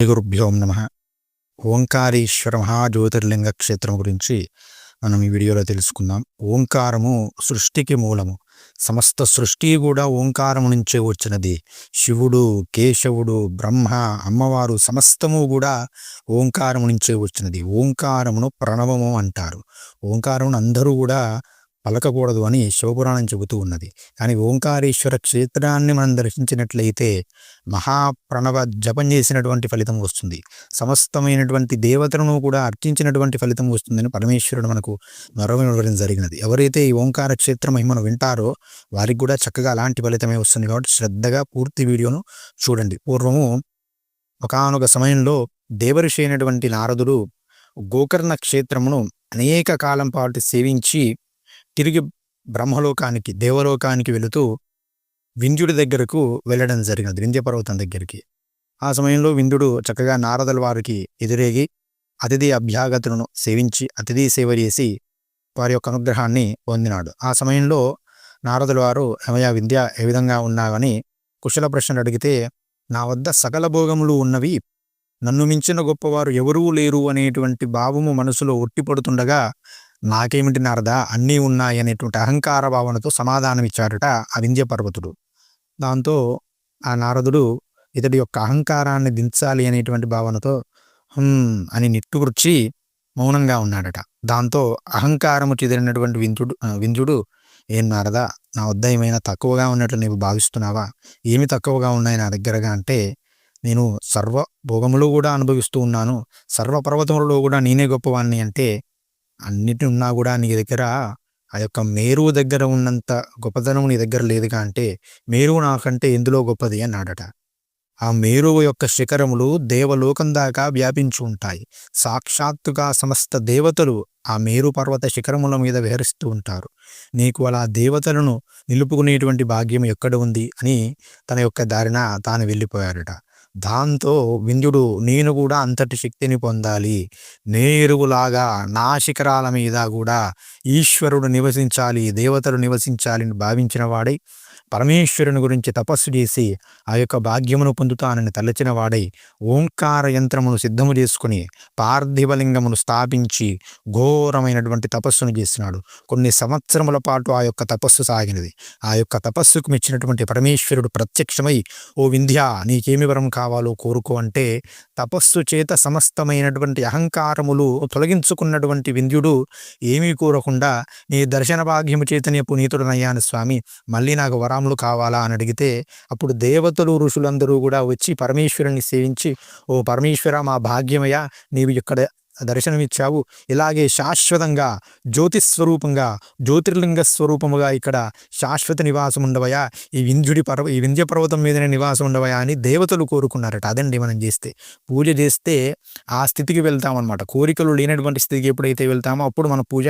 గురుభ్యోం నమ. ఓంకారేశ్వర మహాజ్యోతిర్లింగ క్షేత్రం గురించి మనం ఈ వీడియోలో తెలుసుకుందాం. ఓంకారము సృష్టికి మూలము. సమస్త సృష్టి కూడా ఓంకారము నుంచే వచ్చినది. శివుడు కేశవుడు బ్రహ్మ అమ్మవారు సమస్తము కూడా ఓంకారము నుంచే వచ్చినది. ఓంకారమును ప్రణవము అంటారు. ఓంకారమును అందరూ కూడా పలకకూడదు అని శివపురాణం చెబుతూ ఉన్నది. కానీ ఓంకారేశ్వర క్షేత్రాన్ని మనం దర్శించినట్లయితే మహాప్రణవ జపం చేసినటువంటి ఫలితం వస్తుంది. సమస్తమైనటువంటి దేవతలను కూడా అర్చించినటువంటి ఫలితం వస్తుందని పరమేశ్వరుడు మనకు మరవడం జరిగినది. ఎవరైతే ఈ ఓంకార క్షేత్ర మహిమను వింటారో వారికి కూడా చక్కగా అలాంటి ఫలితమే వస్తుంది కాబట్టి శ్రద్ధగా పూర్తి వీడియోను చూడండి. పూర్వము ఒకనొక సమయంలో దేవఋషి అయినటువంటి నారదుడు గోకర్ణ క్షేత్రమును అనేక కాలం పాటు సేవించి తిరిగి బ్రహ్మలోకానికి దేవలోకానికి వెళుతూ వింధ్యుడి దగ్గరకు వెళ్ళడం జరిగినది వింధ్య పర్వతం దగ్గరికి. ఆ సమయంలో వింధ్యుడు చక్కగా నారదల వారికి ఎదురేగి అతిథి అభ్యాగతులను సేవించి అతిథి సేవ చేసి వారి యొక్క అనుగ్రహాన్ని పొందినాడు. ఆ సమయంలో నారదుల వారు ఏమయ్య విద్య ఏ విధంగా ఉన్నావని కుశల ప్రశ్నలు అడిగితే నా వద్ద సకల భోగములు ఉన్నవి నన్ను మించిన గొప్పవారు ఎవరూ లేరు అనేటువంటి భావము మనసులో ఒట్టిపడుతుండగా నాకేమిటి నారదా? అన్నీ ఉన్నాయి అనేటువంటి అహంకార భావనతో సమాధానం ఇచ్చాడట ఆ వింధ్య పర్వతుడు దాంతో ఆ నారదుడు ఇతడి యొక్క అహంకారాన్ని దించాలి అనేటువంటి భావనతో అని నిట్టుగుర్చి మౌనంగా ఉన్నాడట. దాంతో అహంకారము చెదిరినటువంటి విందుడు విందుడు ఏం నారదా? నా వద్ద ఏమైనా తక్కువగా ఉన్నట్లు నీవు భావిస్తున్నావా? ఏమి తక్కువగా ఉన్నాయి నా దగ్గరగా? అంటే నేను సర్వ భోగములు కూడా అనుభవిస్తూ ఉన్నాను. సర్వ పర్వతములలో కూడా నేనే గొప్పవాణ్ణి అంటే అన్నిటి ఉన్నా కూడా నీ దగ్గర ఆ యొక్క మేరువు దగ్గర ఉన్నంత గొప్పతనం నీ దగ్గర లేదుగా అంటే మేరువు నాకంటే ఎందులో గొప్పది అన్నాడట. ఆ మేరువు యొక్క శిఖరములు దేవలోకం దాకా వ్యాపించి ఉంటాయి. సాక్షాత్తుగా సమస్త దేవతలు ఆ మేరు పర్వత శిఖరముల మీద విహరిస్తూ ఉంటారు. నీకు అలా దేవతలను నిలుపుకునేటువంటి భాగ్యం ఎక్కడ ఉంది అని తన యొక్క దారిన తాను వెళ్ళిపోయాడట. దాంతో వింధ్యుడు నేను కూడా అంతటి శక్తిని పొందాలి. నేరుగులాగా నా శిఖరాల మీద కూడా ఈశ్వరుడు నివసించాలి దేవతలు నివసించాలి అని భావించిన వాడై పరమేశ్వరుని గురించి తపస్సు చేసి ఆ యొక్క భాగ్యమును పొందుతానని తలచిన వాడై ఓంకార యంత్రమును సిద్ధము చేసుకుని పార్థివలింగమును స్థాపించి ఘోరమైనటువంటి తపస్సును చేసినాడు. కొన్ని సంవత్సరముల పాటు ఆ యొక్క తపస్సు సాగినది. ఆ యొక్క తపస్సుకు మెచ్చినటువంటి పరమేశ్వరుడు ప్రత్యక్షమై ఓ వింధ్య నీకేమి వరం కావాలో కోరుకో అంటే తపస్సు చేత సమస్తమైనటువంటి అహంకారములు తొలగించుకున్నటువంటి వింధ్యుడు ఏమీ కోరకుండా నీ దర్శన భాగ్యము చేతనే పునీతుడనయ్యాను స్వామి మళ్ళీ నాకు రాములు కావాలా అని అడిగితే అప్పుడు దేవతలు ఋషులందరూ కూడా వచ్చి పరమేశ్వరుని సేవించి ఓ పరమేశ్వర మా భాగ్యమయ్యా నీవు ఇక్కడ దర్శనమిచ్చావు. ఇలాగే శాశ్వతంగా జ్యోతిస్వరూపంగా జ్యోతిర్లింగ స్వరూపముగా ఇక్కడ శాశ్వత నివాసం ఉండవయా? ఈ వింధ్యుడి పర్వ ఈ వింధ్య పర్వతం మీదనే నివాసం ఉండవయా అని దేవతలు కోరుకున్నారట. అదండి మనం చేస్తే. పూజ చేస్తే ఆ స్థితికి వెళ్తామన్నమాట. కోరికలు లేనటువంటి స్థితికి ఎప్పుడైతే వెళ్తామో అప్పుడు మన పూజ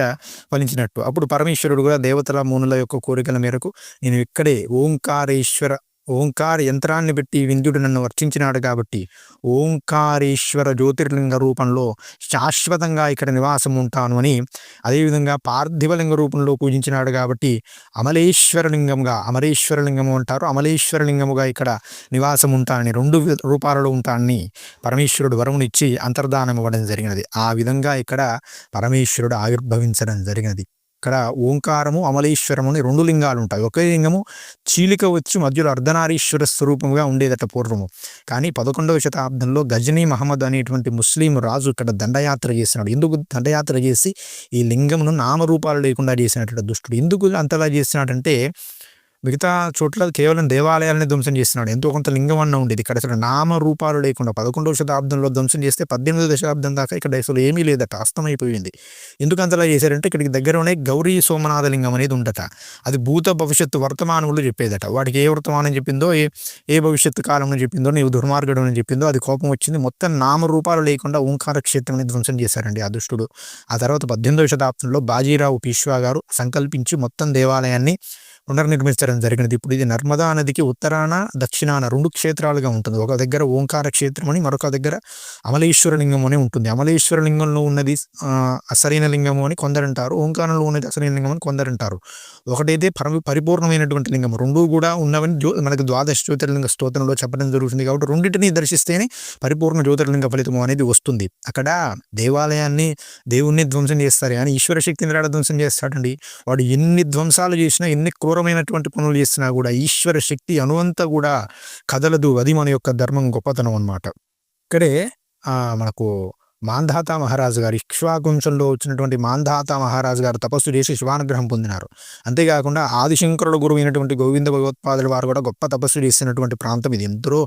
ఫలించినట్టు. అప్పుడు పరమేశ్వరుడు కూడా దేవతల మూనుల యొక్క కోరికల మేరకు నేను ఇక్కడే ఓంకారేశ్వర ఓంకార యంత్రాన్ని పెట్టి వింధ్యుడు నన్ను వర్చించినాడు కాబట్టి ఓంకారేశ్వర జ్యోతిర్లింగ రూపంలో శాశ్వతంగా ఇక్కడ నివాసం ఉంటాను అని అదేవిధంగా పార్థివలింగ రూపంలో పూజించినాడు కాబట్టి అమలేశ్వరలింగంగా అమరేశ్వరలింగము అంటారు అమలేశ్వరలింగముగా ఇక్కడ నివాసం ఉంటానని రెండు రూపాలలో ఉంటానని పరమేశ్వరుడు వరమునిచ్చి అంతర్ధానం ఇవ్వడం జరిగినది. ఆ విధంగా ఇక్కడ పరమేశ్వరుడు ఆవిర్భవించడం జరిగినది. ఇక్కడ ఓంకారము అమలేశ్వరము అని రెండు లింగాలు ఉంటాయి ఒకే లింగము చీలిక వచ్చి మధ్యలో అర్ధనారీశ్వర స్వరూపంగా ఉండేదట పూర్వము. కానీ పదకొండవ శతాబ్దంలో గజనీ మహమ్మద్ అనేటువంటి ముస్లిం రాజు ఇక్కడ దండయాత్ర చేసినాడు. ఎందుకు దండయాత్ర చేసి ఈ లింగమును నామరూపాలు లేకుండా చేసినటువంటి దుష్టుడు? ఎందుకు అంతలా చేసినాడంటే మిగతా చోట్ల కేవలం దేవాలయాలని ధ్వంసం చేస్తున్నాడు. ఎంతో కొంత లింగం అన్న ఉండేది ఇక్కడ. అసలు నామ రూపాలు లేకుండా పదకొండవ శతాబ్దంలో ధ్వంసం చేస్తే పద్దెనిమిదవ శతాబ్దం దాకా ఇక్కడ అసలు ఏమీ లేదట. అస్తమైపోయింది. ఎందుకు అంతలా చేశారంటే ఇక్కడికి దగ్గరనే గౌరీ సోమనాథ లింగం అనేది ఉండట అది భూత భవిష్యత్తు వర్తమానములు చెప్పేదట. వాడికి ఏ వర్తమానం చెప్పిందో ఏ ఏ భవిష్యత్తు కాలంలో చెప్పిందో నీవు దుర్మార్గుడు అని చెప్పిందో అది కోపం వచ్చింది. మొత్తం నామరూపాలు లేకుండా ఓంకార క్షేత్రం ధ్వంసం చేశారండి ఆ దుష్టుడు. ఆ తర్వాత పద్దెనిమిదవ శతాబ్దంలో బాజీరావు పీష్వా గారు సంకల్పించి మొత్తం దేవాలయాన్ని పునర్నిర్మించడం జరిగినది. ఇప్పుడు ఇది నర్మదా నదికి ఉత్తరాన దక్షిణాన రెండు క్షేత్రాలుగా ఉంటుంది. ఒక దగ్గర ఓంకార క్షేత్రం అని మరొక దగ్గర అమలేశ్వర లింగం అని ఉంటుంది. అమలేశ్వర లింగంలో ఉన్నది అసరైన లింగము అని కొందరంటారు ఓంకారంలో ఉన్నది అసరైన లింగం అని కొందరంటారు ఒకటైతే పరమ పరిపూర్ణమైనటువంటి లింగం రెండు కూడా ఉన్నవని మనకి ద్వాదశ జ్యోతిర్లింగ స్తోత్రంలో చెప్పడం జరుగుతుంది కాబట్టి రెండింటిని దర్శిస్తేనే పరిపూర్ణ జ్యోతిర్లింగ ఫలితము అనేది వస్తుంది. అక్కడ దేవాలయాన్ని దేవుణ్ణి ధ్వంసం చేస్తారు కానీ ఈశ్వర శక్తిని రాడ ధ్వంసం చేస్తాడండి. వాడు ఎన్ని ధ్వంసాలు చేసినా ఎన్ని ఘోరమైనటువంటి పనులు చేసినా కూడా ఈశ్వర శక్తి అనువంతా కూడా కదలదు. అది మన యొక్క ధర్మం గొప్పతనం అనమాట ఇక్కడే మనకు మాంధాత మహారాజు గారు ఇక్ష్వాకుంశంలో వచ్చినటువంటి మాంధాత మహారాజు గారు తపస్సు చేసి శివానుగ్రహం పొందినారు. అంతేకాకుండా ఆదిశంకరుడు గురువు అయినటువంటి గోవింద భగవత్పాదుల వారు కూడా గొప్ప తపస్సు చేసినటువంటి ప్రాంతం ఇది. ఎందరో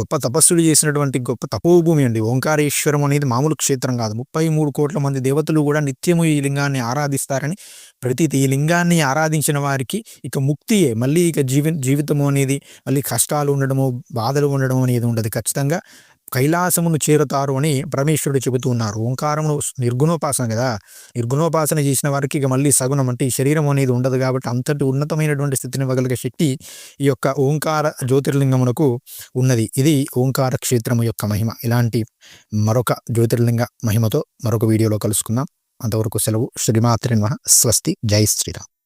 గొప్ప తపస్సులు చేసినటువంటి గొప్ప తపోభూమి అండి. ఓంకారేశ్వరం అనేది మామూలు క్షేత్రం కాదు. ముప్పై మూడు కోట్ల మంది దేవతలు కూడా నిత్యము ఈ లింగాన్ని ఆరాధిస్తారని ప్రతి ఈ లింగాన్ని ఆరాధించిన వారికి ఇక ముక్తియే. మళ్ళీ ఇక జీవి జీవితము అనేది మళ్ళీ కష్టాలు ఉండడము బాధలు ఉండడం అనేది ఉండదు ఖచ్చితంగా. కైలాసమును చేరుతారు అని పరమేశ్వరుడు చెబుతూ ఉన్నారు. ఓంకారమును నిర్గుణోపాసన కదా? నిర్గుణోపాసన చేసిన వారికి ఇక మళ్ళీ సగుణం అంటే ఈ శరీరం అనేది ఉండదు కాబట్టి అంతటి ఉన్నతమైనటువంటి స్థితిని ఇవ్వగలిగే శక్తి ఈ యొక్క ఓంకార జ్యోతిర్లింగమునకు ఉన్నది. ఇది ఓంకార క్షేత్రము యొక్క మహిమ. ఇలాంటి మరొక జ్యోతిర్లింగ మహిమతో మరొక వీడియోలో కలుసుకుందాం. అంతవరకు సెలవు. శ్రీమాత్రి స్వస్తి. జై శ్రీరామ్.